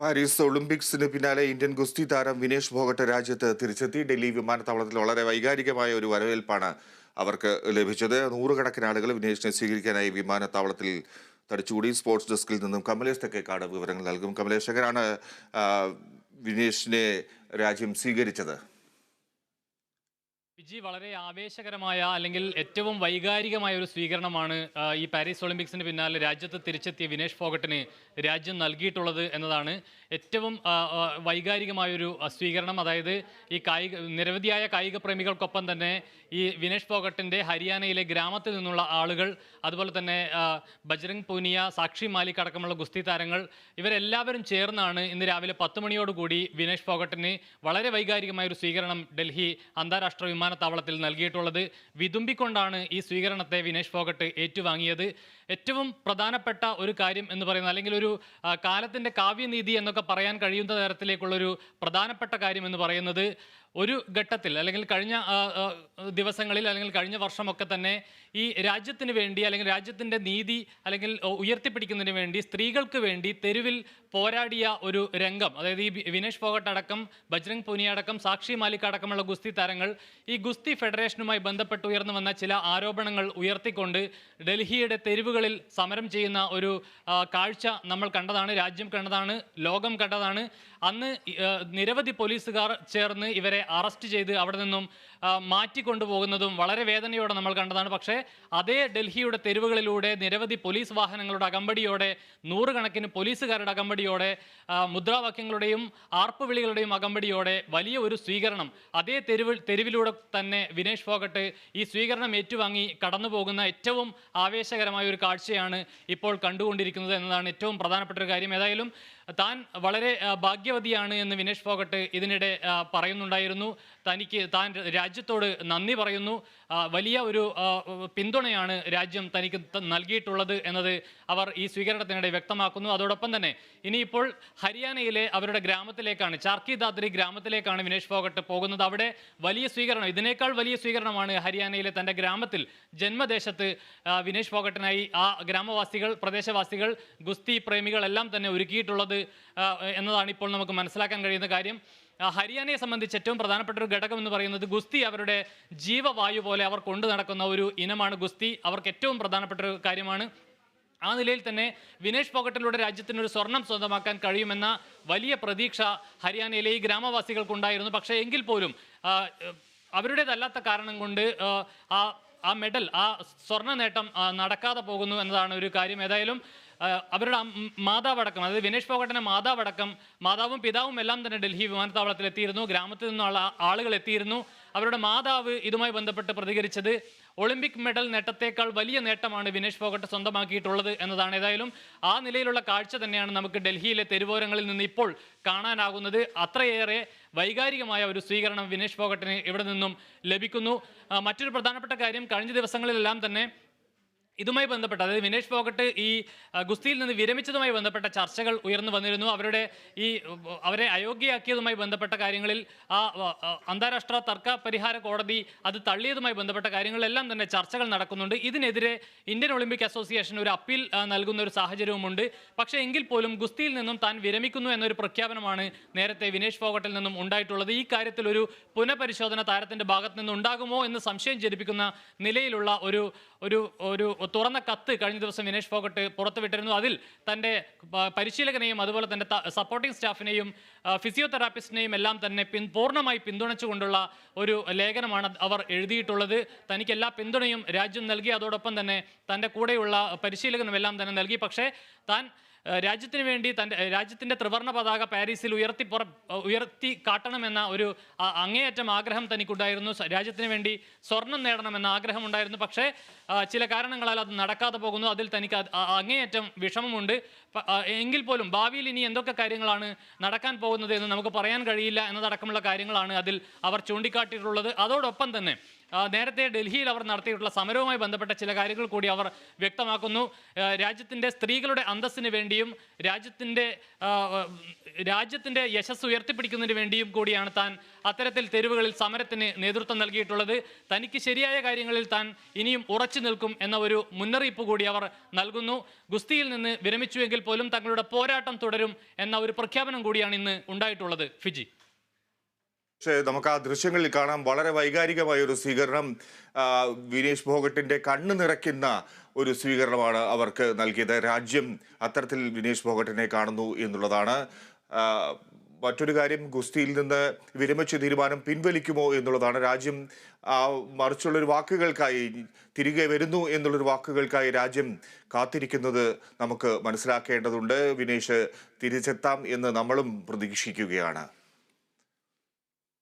Paris ഒളിമ്പിക്സിന് പിന്നാലെ Indian ഗുസ്തി താരം വിനേഷ് ഭോഗട്ട് രാജ്യത്ത് തിരിച്ചെത്തി. ഡൽഹി വിമാനത്താവളത്തിൽ വളരെ വൈകാരികമായ ഒരു വരവേൽപ്പാണ് അവർക്ക് ലഭിച്ചത്. നൂറുകണക്കിന് ആളുകൾ വിനേഷിനെ സ്വീകരിക്കാനായി വിമാനത്താവളത്തിൽ തടിച്ചുകൂടി. സ്പോർട്സ് ഡെസ്കിൽ നിന്നും കമലേഷ് തെക്കേക്കാട് വിവരങ്ങൾ നൽകും. കമലേഷ് എങ്ങനെയാണ് വിനേഷിനെ രാജ്യം സ്വീകരിച്ചത്? വിജി വളരെ ആവേശകരമായ അല്ലെങ്കിൽ ഏറ്റവും വൈകാരികമായ ഒരു സ്വീകരണമാണ് ഈ പാരീസ് ഒളിമ്പിക്സിന് പിന്നാലെ രാജ്യത്ത് തിരിച്ചെത്തിയ വിനേഷ് ഫോഗട്ടിന് രാജ്യം നൽകിയിട്ടുള്ളത് എന്നതാണ് ഏറ്റവും വൈകാരികമായൊരു സ്വീകരണം. അതായത് ഈ കായിക നിരവധിയായ കായിക പ്രേമികൾക്കൊപ്പം തന്നെ ഈ വിനേഷ് ഫോഗട്ടിന്റെ ഹരിയാനയിലെ ഗ്രാമത്തിൽ നിന്നുള്ള ആളുകൾ അതുപോലെ തന്നെ ബജ്രംഗ് പൂനിയ സാക്ഷി മാലിക് അടക്കമുള്ള ഗുസ്തി താരങ്ങൾ ഇവരെല്ലാവരും ചേർന്നാണ് ഇന്ന് രാവിലെ പത്ത് മണിയോടുകൂടി വിനേഷ് ഫോഗട്ടിന് വളരെ വൈകാരികമായ ഒരു സ്വീകരണം ഡൽഹി അന്താരാഷ്ട്ര വിമാനത്താവളത്തിൽ നൽകിയിട്ടുള്ളത്. വിതുമ്പിക്കൊണ്ടാണ് ഈ സ്വീകരണത്തെ വിനേഷ് ഫോഗട്ട് ഏറ്റുവാങ്ങിയത്. ഏറ്റവും പ്രധാനപ്പെട്ട ഒരു കാര്യം എന്ന് പറയുന്നത് അല്ലെങ്കിൽ ഒരു കാലത്തിന്റെ കാവ്യനീതി എന്നൊക്കെ പറയാൻ കഴിയുന്ന തരത്തിലേക്കുള്ളൊരു പ്രധാനപ്പെട്ട കാര്യം എന്ന് പറയുന്നത് ഒരു ഘട്ടത്തിൽ അല്ലെങ്കിൽ കഴിഞ്ഞ ദിവസങ്ങളിൽ അല്ലെങ്കിൽ കഴിഞ്ഞ വർഷമൊക്കെ തന്നെ ഈ രാജ്യത്തിന് വേണ്ടി അല്ലെങ്കിൽ രാജ്യത്തിന്റെ നീതി അല്ലെങ്കിൽ ഉയർത്തിപ്പിടിക്കുന്നതിന് വേണ്ടി സ്ത്രീകൾക്ക് വേണ്ടി തെരുവിൽ പോരാടിയ ഒരു രംഗം അതായത് ഈ വിനേഷ് ഫോഗട്ട് അടക്കം ബജ്രംഗ് പുനിയ അടക്കം സാക്ഷി മാലിക് അടക്കമുള്ള ഗുസ്തി താരങ്ങൾ ഈ ഗുസ്തി ഫെഡറേഷനുമായി ബന്ധപ്പെട്ട് ഉയർന്നു വന്ന ചില ആരോപണങ്ങൾ ഉയർത്തിക്കൊണ്ട് ഡൽഹിയുടെ തെരുവുകളിൽ സമരം ചെയ്യുന്ന ഒരു കാഴ്ച നമ്മൾ കണ്ടതാണ് രാജ്യം കണ്ടതാണ് ലോകം കണ്ടതാണ്. അന്ന് നിരവധി പോലീസുകാർ ചേർന്ന് ഇവരെ അറസ്റ്റ് ചെയ്ത് അവിടെ നിന്നും മാറ്റിക്കൊണ്ടുപോകുന്നതും വളരെ വേദനയോടെ നമ്മൾ കണ്ടതാണ്. പക്ഷേ അതേ ഡൽഹിയുടെ തെരുവുകളിലൂടെ നിരവധി പോലീസ് വാഹനങ്ങളുടെ അകമ്പടിയോടെ നൂറുകണക്കിന് പോലീസുകാരുടെ അകമ്പടിയോടെ മുദ്രാവാക്യങ്ങളുടെയും ആർപ്പുവിളികളുടെയും അകമ്പടിയോടെ വലിയ ഒരു സ്വീകരണം. അതേ തെരുവ് തെരുവിലൂടെ തന്നെ വിനേഷ് ഫോഗട്ട് ഈ സ്വീകരണം ഏറ്റുവാങ്ങി കടന്നു പോകുന്ന ഏറ്റവും ആവേശകരമായ ഒരു കാഴ്ചയാണ് ഇപ്പോൾ കണ്ടുകൊണ്ടിരിക്കുന്നത് എന്നതാണ് ഏറ്റവും പ്രധാനപ്പെട്ട ഒരു കാര്യം. ഏതായാലും താൻ വളരെ ഭാഗ്യവതിയാണ് എന്ന് വിനേഷ് ഫോഗട്ട് ഇതിനിടെ പറയുന്നുണ്ടായിരുന്നു. തനിക്ക് താൻ രാജ്യത്തോട് നന്ദി പറയുന്നു. വലിയ ഒരു പിന്തുണയാണ് രാജ്യം തനിക്ക് നൽകിയിട്ടുള്ളത് എന്നത് അവർ ഈ സ്വീകരണത്തിനിടെ വ്യക്തമാക്കുന്നു. അതോടൊപ്പം തന്നെ ഇനിയിപ്പോൾ ഹരിയാനയിലെ അവരുടെ ഗ്രാമത്തിലേക്കാണ് ചാർക്കി ദാദ്രി ഗ്രാമത്തിലേക്കാണ് വിനേഷ് ഫോഗട്ട് പോകുന്നത്. അവിടെ വലിയ സ്വീകരണം ഇതിനേക്കാൾ വലിയ സ്വീകരണമാണ് ഹരിയാനയിലെ തന്റെ ഗ്രാമത്തിൽ ജന്മദേശത്ത് വിനേഷ് ഫോഗട്ടിനായി ആ ഗ്രാമവാസികൾ പ്രദേശവാസികൾ ഗുസ്തി പ്രേമികളെല്ലാം തന്നെ ഒരുക്കിയിട്ടുള്ളത് എന്നതാണ് ഇപ്പോൾ നമുക്ക് മനസ്സിലാക്കാൻ കഴിയുന്ന കാര്യം. ഹരിയാനയെ സംബന്ധിച്ച് ഏറ്റവും പ്രധാനപ്പെട്ട ഒരു ഘടകം എന്ന് പറയുന്നത് ഗുസ്തി അവരുടെ ജീവവായു പോലെ അവർ കൊണ്ടു നടക്കുന്ന ഒരു ഇനമാണ് ഗുസ്തി. അവർക്ക് ഏറ്റവും പ്രധാനപ്പെട്ട ഒരു കാര്യമാണ്. ആ നിലയിൽ തന്നെ വിനേഷ് പോക്കറ്റിലൂടെ രാജ്യത്തിനൊരു സ്വർണം സ്വന്തമാക്കാൻ കഴിയുമെന്ന വലിയ പ്രതീക്ഷ ഹരിയാനയിലെ ഈ ഗ്രാമവാസികൾക്കുണ്ടായിരുന്നു. പക്ഷേ എങ്കിൽ പോലും അവരുടേതല്ലാത്ത കാരണം കൊണ്ട് ആ, ആ മെഡൽ ആ സ്വർണ നേട്ടം നടക്കാതെ പോകുന്നു എന്നതാണ് ഒരു കാര്യം. ഏതായാലും അവരുടെ മാതാവടക്കം അതായത് വിനേഷ് ഫോഗട്ടിന്റെ മാതാവടക്കം മാതാവും പിതാവും എല്ലാം തന്നെ ഡൽഹി വിമാനത്താവളത്തിൽ എത്തിയിരുന്നു ഗ്രാമത്തിൽ നിന്നുള്ള ആളുകൾ എത്തിയിരുന്നു. അവരുടെ മാതാവ് ഇതുമായി ബന്ധപ്പെട്ട് പ്രതികരിച്ചത് ഒളിമ്പിക് മെഡൽ നേട്ടത്തേക്കാൾ വലിയ നേട്ടമാണ് വിനേഷ് ഫോഗട്ട് സ്വന്തമാക്കിയിട്ടുള്ളത് എന്നതാണ്. ഏതായാലും ആ നിലയിലുള്ള കാഴ്ച തന്നെയാണ് നമുക്ക് ഡൽഹിയിലെ തെരുവോരങ്ങളിൽ നിന്ന് ഇപ്പോൾ കാണാനാകുന്നത്. അത്രയേറെ വൈകാരികമായ ഒരു സ്വീകരണം വിനേഷ് ഫോഗട്ടിന് ഇവിടെ നിന്നും ലഭിക്കുന്നു. മറ്റൊരു പ്രധാനപ്പെട്ട കാര്യം കഴിഞ്ഞ ദിവസങ്ങളിലെല്ലാം തന്നെ ഇതുമായി ബന്ധപ്പെട്ട അതായത് വിനേഷ് ഫോഗട്ട് ഈ ഗുസ്തിയിൽ നിന്ന് വിരമിച്ചതുമായി ബന്ധപ്പെട്ട ചർച്ചകൾ ഉയർന്നു വന്നിരുന്നു. അവരുടെ ഈ അവരെ അയോഗ്യയാക്കിയതുമായി ബന്ധപ്പെട്ട കാര്യങ്ങളിൽ ആ അന്താരാഷ്ട്ര തർക്ക പരിഹാര കോടതി അത് തള്ളിയതുമായി ബന്ധപ്പെട്ട കാര്യങ്ങളിലെല്ലാം തന്നെ ചർച്ചകൾ നടക്കുന്നുണ്ട്. ഇതിനെതിരെ ഇന്ത്യൻ ഒളിമ്പിക് അസോസിയേഷൻ ഒരു അപ്പീൽ നൽകുന്ന ഒരു സാഹചര്യവുമുണ്ട്. പക്ഷേ എങ്കിൽ പോലും ഗുസ്തിയിൽ നിന്നും താൻ വിരമിക്കുന്നു എന്നൊരു പ്രഖ്യാപനമാണ് നേരത്തെ വിനേഷ് ഫോഗട്ടിൽ നിന്നും ഉണ്ടായിട്ടുള്ളത്. ഈ കാര്യത്തിൽ ഒരു പുനഃപരിശോധന താരത്തിന്റെ ഭാഗത്ത് നിന്നുണ്ടാകുമോ എന്ന് സംശയം ജനിപ്പിക്കുന്ന നിലയിലുള്ള ഒരു ഒരു ഒരു തുറന്ന കത്ത് കഴിഞ്ഞ ദിവസം വിനേഷ് ഫോഗട്ട് പുറത്തുവിട്ടിരുന്നു. അതിൽ തന്റെ പരിശീലകനെയും അതുപോലെ തന്നെ സപ്പോർട്ടിംഗ് സ്റ്റാഫിനെയും ഫിസിയോതെറാപ്പിസ്റ്റിനെയും എല്ലാം തന്നെ പിൻ പൂർണമായി പിന്തുണച്ചുകൊണ്ടുള്ള ഒരു ലേഖനമാണ് അവർ എഴുതിയിട്ടുള്ളത്. തനിക്ക് എല്ലാ പിന്തുണയും രാജ്യം നൽകി. അതോടൊപ്പം തന്നെ തന്റെ കൂടെയുള്ള പരിശീലകനും എല്ലാം തന്നെ നൽകി. പക്ഷേ താൻ രാജ്യത്തിന് വേണ്ടി തന്റെ രാജ്യത്തിന്റെ ത്രിവർണ പതാക പാരീസിൽ ഉയർത്തി പുറ ഉയർത്തി കാട്ടണമെന്ന ഒരു അങ്ങേയറ്റം ആഗ്രഹം തനിക്കുണ്ടായിരുന്നു. രാജ്യത്തിന് വേണ്ടി സ്വർണം നേടണമെന്ന ആഗ്രഹമുണ്ടായിരുന്നു. പക്ഷേ ചില കാരണങ്ങളാൽ അത് നടക്കാതെ പോകുന്നു. അതിൽ തനിക്ക് അങ്ങേയറ്റം വിഷമമുണ്ട്. എങ്കിൽ പോലും ഭാവിയിൽ ഇനി എന്തൊക്കെ കാര്യങ്ങളാണ് നടക്കാൻ പോകുന്നത് എന്ന് നമുക്ക് പറയാൻ കഴിയില്ല എന്നതടക്കമുള്ള കാര്യങ്ങളാണ് അതിൽ അവർ ചൂണ്ടിക്കാട്ടിയിട്ടുള്ളത്. അതോടൊപ്പം തന്നെ നേരത്തെ ഡൽഹിയിൽ അവർ നടത്തിയിട്ടുള്ള സമരവുമായി ബന്ധപ്പെട്ട ചില കാര്യങ്ങൾ കൂടി അവർ വ്യക്തമാക്കുന്നു. രാജ്യത്തിന്റെ സ്ത്രീകളുടെ അന്തസ്സിന് വേണ്ടിയും രാജ്യത്തിന്റെ രാജ്യത്തിന്റെ യശസ് ഉയർത്തിപ്പിടിക്കുന്നതിന് വേണ്ടിയും കൂടിയാണ് താൻ അത്തരത്തിൽ തെരുവുകളിൽ സമരത്തിന് നേതൃത്വം നൽകിയിട്ടുള്ളത്. തനിക്ക് ശരിയായ കാര്യങ്ങളിൽ താൻ ഇനിയും ഉറച്ചു നിൽക്കും എന്ന ഒരു മുന്നറിയിപ്പ് കൂടി അവർ നൽകുന്നു. ഗുസ്തിയിൽ നിന്ന് വിരമിച്ചുവെങ്കിൽ പോലും തങ്ങളുടെ പോരാട്ടം തുടരും എന്ന ഒരു പ്രഖ്യാപനം കൂടിയാണ് ഇന്ന് ഉണ്ടായിട്ടുള്ളത്. ഫിജി. പക്ഷേ നമുക്ക് ആ ദൃശ്യങ്ങളിൽ കാണാം വളരെ വൈകാരികമായ ഒരു സ്വീകരണം. വിനേഷ് ഭോഗട്ടിന്റെ കണ്ണ് നിറയ്ക്കുന്ന ഒരു സ്വീകരണമാണ് അവർക്ക് നൽകിയത്. രാജ്യം അത്തരത്തിൽ വിനേഷ് ഭോഗട്ടിനെ കാണുന്നു എന്നുള്ളതാണ്. മറ്റൊരു കാര്യം ഗുസ്തിയിൽ നിന്ന് വിരമിച്ച തീരുമാനം പിൻവലിക്കുമോ എന്നുള്ളതാണ്. രാജ്യം മറിച്ചുള്ളൊരു വാക്കുകൾക്കായി തിരികെ വരുന്നു എന്നുള്ളൊരു വാക്കുകൾക്കായി രാജ്യം കാത്തിരിക്കുന്നത് നമുക്ക് മനസ്സിലാക്കേണ്ടതുണ്ട്. വിനേഷ് തിരിച്ചെത്താം എന്ന് നമ്മളും പ്രതീക്ഷിക്കുകയാണ്.